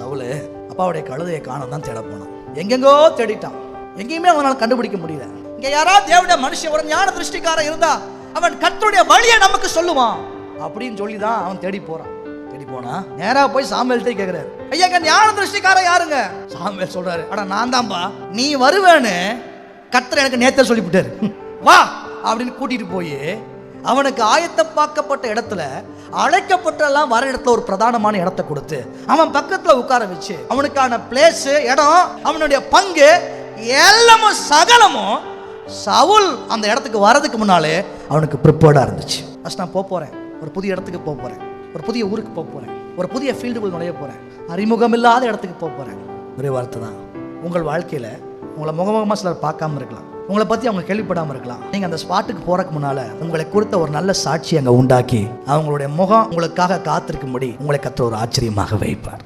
சவுலு அப்பாவுடைய கழுதையை காணம் தான் தேட போனான் எங்கெங்கோ தேடிட்டான். எங்கேயுமே அவனால் கண்டுபிடிக்க முடியல. இங்க யாராவது தேவனுடைய மனுஷன் ஒரு ஞான திருஷ்டிக்காரன் இருந்தா அவன் கர்த்தருடைய வழியை நமக்கு சொல்லுவான் அப்படின்னு சொல்லி தான் அவன் தேடி போறான். தேடி போனா நேரா போய் சாமுவேல்கிட்ட கேக்குறாரு. ஐயா எங்க ஞான திருஷ்டிக்காரன் யாருங்க? சாமியல் சொல்றாரு. ஆனா நான் தான்பா. நீ வருவேன்னு கர்த்தர் எனக்கு நேத்தே சொல்லிவிட்டாரு. வா அப்படின்னு கூட்டிட்டு போய் அவனுக்கு ஆயத்தப்பாக்கப்பட்ட இடத்துல அழைக்கப்பட்டெல்லாம் வர இடத்துல ஒரு பிரதானமான இடத்தை கொடுத்து அவன் பக்கத்துல உட்கார வச்சு அவனுக்கான பிளேஸ் இடம் அவனுடைய பங்கு எல்லாமும் சகலமும் சவுல் அந்த இடத்துக்கு வர்றதுக்கு முன்னாலே அவனுக்கு ப்ரிப்பேர்டாக இருந்துச்சு. ஃபஸ்ட் நான் போக போகிறேன் ஒரு புதிய இடத்துக்கு போக போகிறேன் ஒரு புதிய ஊருக்கு போக போகிறேன் ஒரு புதிய ஃபீல்டுக்குள் நுழைய போகிறேன் அறிமுகம் இல்லாத இடத்துக்கு போக போகிறேன் ஒரே வார்த்தை தான். உங்கள் வாழ்க்கையில் உங்களை முகமுகமாக சிலர் பார்க்காம இருக்கலாம். உங்களை பற்றி அவங்க கேள்விப்படாமல் இருக்கலாம். நீங்கள் அந்த ஸ்பாட்டுக்கு போகிறக்கு முன்னால் உங்களை கொடுத்த ஒரு நல்ல சாட்சி அங்கே உண்டாக்கி அவங்களுடைய முகம் உங்களுக்காக காத்திருக்கும்படி உங்களை கற்று ஒரு ஆச்சரியமாக வைப்பார்.